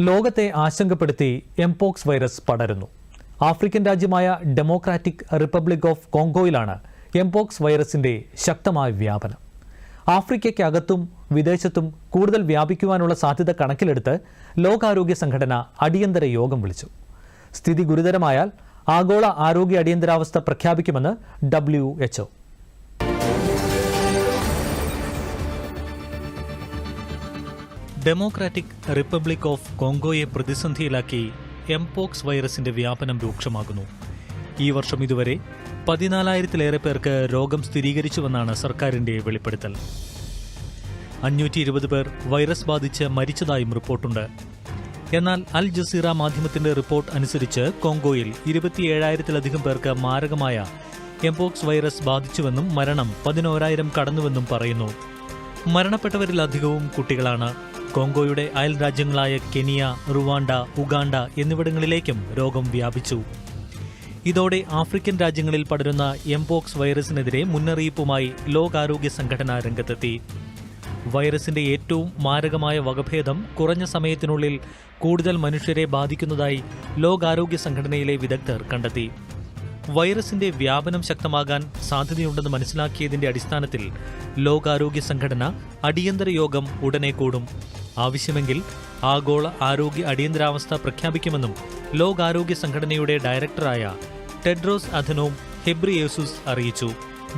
ലോകത്തെ ആശങ്കപ്പെടുത്തി mpox virus പടരുന്നു. African രാജ്യമായ ഡെമോക്രാറ്റിക് റിപ്പബ്ലിക് ഓഫ് കോങ്കോയിലാണ് എംപോക്സ് വൈറസിന്റെ ശക്തമായ വ്യാപനം. ആഫ്രിക്കയ്ക്കകത്തും വിദേശത്തും കൂടുതൽ വ്യാപിക്കുവാനുള്ള സാധ്യത കണക്കിലെടുത്ത് ലോകാരോഗ്യ സംഘടന അടിയന്തര യോഗം വിളിച്ചു. സ്ഥിതി ഗുരുതരമായാൽ ആഗോള ആരോഗ്യ അടിയന്തരാവസ്ഥ പ്രഖ്യാപിക്കുമെന്ന് W H O democratic republic of കോങ്കോയെ പ്രതിസന്ധിയിലാക്കി എംപോക്സ് വൈറസിന്റെ വ്യാപനം രൂക്ഷമാകുന്നു. ഈ വർഷം ഇതുവരെ പതിനാലായിരത്തിലേറെ പേർക്ക് രോഗം സ്ഥിരീകരിച്ചുവെന്നാണ് സർക്കാരിന്റെ വെളിപ്പെടുത്തൽ. അഞ്ഞൂറ്റി ഇരുപത് പേർ വൈറസ് ബാധിച്ച് മരിച്ചതായും റിപ്പോർട്ടുണ്ട്. എന്നാൽ അൽ ജസീറ മാധ്യമത്തിന്റെ റിപ്പോർട്ട് അനുസരിച്ച് കോങ്കോയിൽ ഇരുപത്തിയേഴായിരത്തിലധികം പേർക്ക് മാരകമായ എംപോക്സ് വൈറസ് ബാധിച്ചുവെന്നും മരണം പതിനോരായിരം കടന്നുവെന്നും പറയുന്നു. മരണപ്പെട്ടവരിലധികവും കുട്ടികളാണ്. കോങ്കോയുടെ അയൽ രാജ്യങ്ങളായ കെനിയ റുവാണ്ട ഉഗാണ്ട എന്നിവിടങ്ങളിലേക്കും രോഗം വ്യാപിച്ചു. ഇതോടെ ആഫ്രിക്കൻ രാജ്യങ്ങളിൽ പടരുന്ന എംപോക്സ് വൈറസിനെതിരെ മുന്നറിയിപ്പുമായി ലോകാരോഗ്യ സംഘടന രംഗത്തെത്തി. വൈറസിന്റെ ഏറ്റവും മാരകമായ വകഭേദം കുറഞ്ഞ സമയത്തിനുള്ളിൽ കൂടുതൽ മനുഷ്യരെ ബാധിക്കുന്നതായി ലോകാരോഗ്യ സംഘടനയിലെ വിദഗ്ധർ കണ്ടെത്തി. വൈറസിന്റെ വ്യാപനം ശക്തമാകാൻ സാധ്യതയുണ്ടെന്ന് മനസ്സിലാക്കിയതിന്റെ അടിസ്ഥാനത്തിൽ ലോകാരോഗ്യ സംഘടന അടിയന്തര യോഗം ഉടനെ കൂടും. ആവശ്യമെങ്കിൽ ആഗോള ആരോഗ്യ അടിയന്തരാവസ്ഥ പ്രഖ്യാപിക്കുമെന്നും ലോകാരോഗ്യ സംഘടനയുടെ ഡയറക്ടറായ ടെഡ്രോസ് അധനോം ഹെബ്രിയേസുസ് അറിയിച്ചു.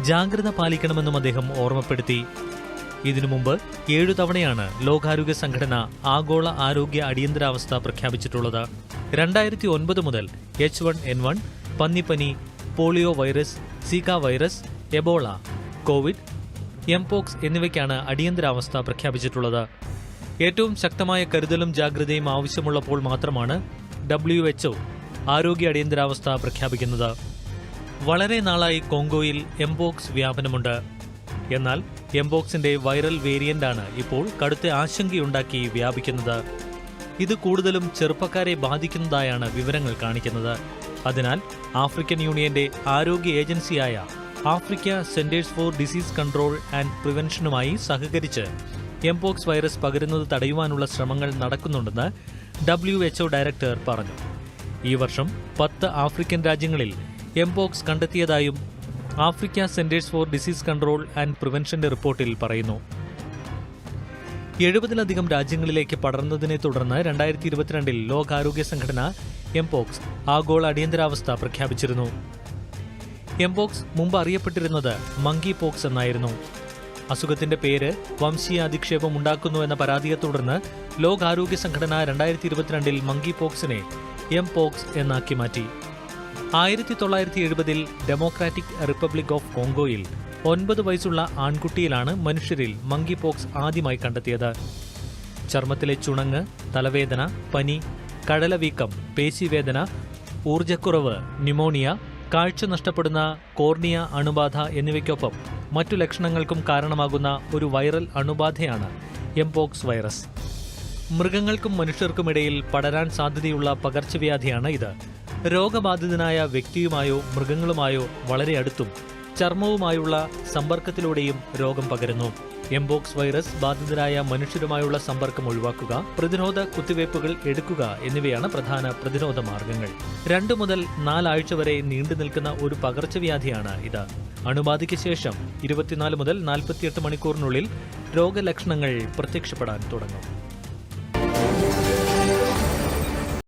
ജാഗ്രത പാലിക്കണമെന്നും അദ്ദേഹം ഓർമ്മപ്പെടുത്തി. ഇതിനു മുമ്പ് ഏഴു തവണയാണ് ലോകാരോഗ്യ സംഘടന ആഗോള ആരോഗ്യ അടിയന്തരാവസ്ഥ പ്രഖ്യാപിച്ചിട്ടുള്ളത്. രണ്ടായിരത്തി ഒൻപത് മുതൽ H one N one പന്നിപ്പനി polio virus Zika virus Ebola Covid mpox എന്നിവയ്ക്കാണ് അടിയന്തരാവസ്ഥ പ്രഖ്യാപിച്ചിട്ടുള്ളത്. ഏറ്റവും ശക്തമായ കരുതലും ജാഗ്രതയും ആവശ്യമുള്ളപ്പോൾ മാത്രമാണ് ഡബ്ല്യു എച്ച്ഒ ആരോഗ്യ അടിയന്തരാവസ്ഥ പ്രഖ്യാപിക്കുന്നത്. വളരെ നാളായി കോങ്കോയിൽ എംപോക്സ് വ്യാപനമുണ്ട്. എന്നാൽ എംപോക്സിന്റെ വൈറൽ വേരിയന്റാണ് ഇപ്പോൾ കടുത്ത ആശങ്കയുണ്ടാക്കി വ്യാപിക്കുന്നത്. ഇത് കൂടുതലും ചെറുപ്പക്കാരെ ബാധിക്കുന്നതായാണ് വിവരങ്ങൾ കാണിക്കുന്നത്. അതിനാൽ ആഫ്രിക്കൻ യൂണിയന്റെ ആരോഗ്യ ഏജൻസിയായ Africa centres for disease control and പ്രിവെൻഷനുമായി സഹകരിച്ച് എംപോക്സ് വൈറസ് പകരുന്നത് തടയുവാനുള്ള ശ്രമങ്ങൾ നടക്കുന്നുണ്ടെന്ന് ഡബ്ല്യു എച്ച്ഒ ഡയറക്ടർ പറഞ്ഞു. ഈ വർഷം പത്ത് ആഫ്രിക്കൻ രാജ്യങ്ങളിൽ mpox കണ്ടെത്തിയതായും Africa centres for disease control and പ്രിവെൻഷന്റെ റിപ്പോർട്ടിൽ പറയുന്നു. എഴുപതിലധികം രാജ്യങ്ങളിലേക്ക് പടർന്നതിനെ തുടർന്ന് രണ്ടായിരത്തി ഇരുപത്തിരണ്ടിൽ ലോകാരോഗ്യ സംഘടന എംപോക്സ് ആഗോള അടിയന്തരാവസ്ഥ പ്രഖ്യാപിച്ചിരുന്നു. എംപോക്സ് മുമ്പ് അറിയപ്പെട്ടിരുന്നത് മങ്കി പോക്സ് എന്നായിരുന്നു. അസുഖത്തിന്റെ പേര് വംശീയ അധിക്ഷേപം ഉണ്ടാക്കുന്നു എന്ന പരാതിയെ തുടർന്ന് ലോകാരോഗ്യ സംഘടന രണ്ടായിരത്തി ഇരുപത്തിരണ്ടിൽ മങ്കി പോക്സിനെ എം പോക്സ് എന്നാക്കി മാറ്റി. ആയിരത്തി തൊള്ളായിരത്തി എഴുപതിൽ ഡെമോക്രാറ്റിക് റിപ്പബ്ലിക് ഓഫ് കോങ്കോയിൽ ഒൻപത് വയസ്സുള്ള ആൺകുട്ടിയിലാണ് മനുഷ്യരിൽ മങ്കി പോക്സ് ആദ്യമായി കണ്ടെത്തിയത്. ചർമ്മത്തിലെ ചുണങ്ങ് തലവേദന പനി കടലവീക്കം പേശിവേദന ഊർജക്കുറവ് ന്യൂമോണിയ കാഴ്ച നഷ്ടപ്പെടുന്ന കോർണിയ അണുബാധ എന്നിവയ്ക്കൊപ്പം മറ്റു ലക്ഷണങ്ങൾക്കും കാരണമാകുന്ന ഒരു വൈറൽ അണുബാധയാണ് എംപോക്സ് വൈറസ്. മൃഗങ്ങൾക്കും മനുഷ്യർക്കുമിടയിൽ പടരാൻ സാധ്യതയുള്ള പകർച്ചവ്യാധിയാണ് ഇത്. രോഗബാധിതനായ വ്യക്തിയുമായോ മൃഗങ്ങളുമായോ വളരെ അടുത്തും ചർമ്മവുമായുള്ള സമ്പർക്കത്തിലൂടെയും രോഗം പകരുന്നു. എംബോക്സ് വൈറസ് ബാധിതരായ മനുഷ്യരുമായുള്ള സമ്പർക്കം ഒഴിവാക്കുക പ്രതിരോധ കുത്തിവയ്പ്പുകൾ എടുക്കുക എന്നിവയാണ് പ്രധാന പ്രതിരോധ മാർഗങ്ങൾ. രണ്ടു മുതൽ നാലാഴ്ച വരെ നീണ്ടു നിൽക്കുന്ന ഒരു പകർച്ചവ്യാധിയാണ് ഇത്. അണുബാധയ്ക്ക് ശേഷം ഇരുപത്തിനാല് മുതൽ നാൽപ്പത്തിയെട്ട് മണിക്കൂറിനുള്ളിൽ രോഗലക്ഷണങ്ങൾ പ്രത്യക്ഷപ്പെടാൻ തുടങ്ങും.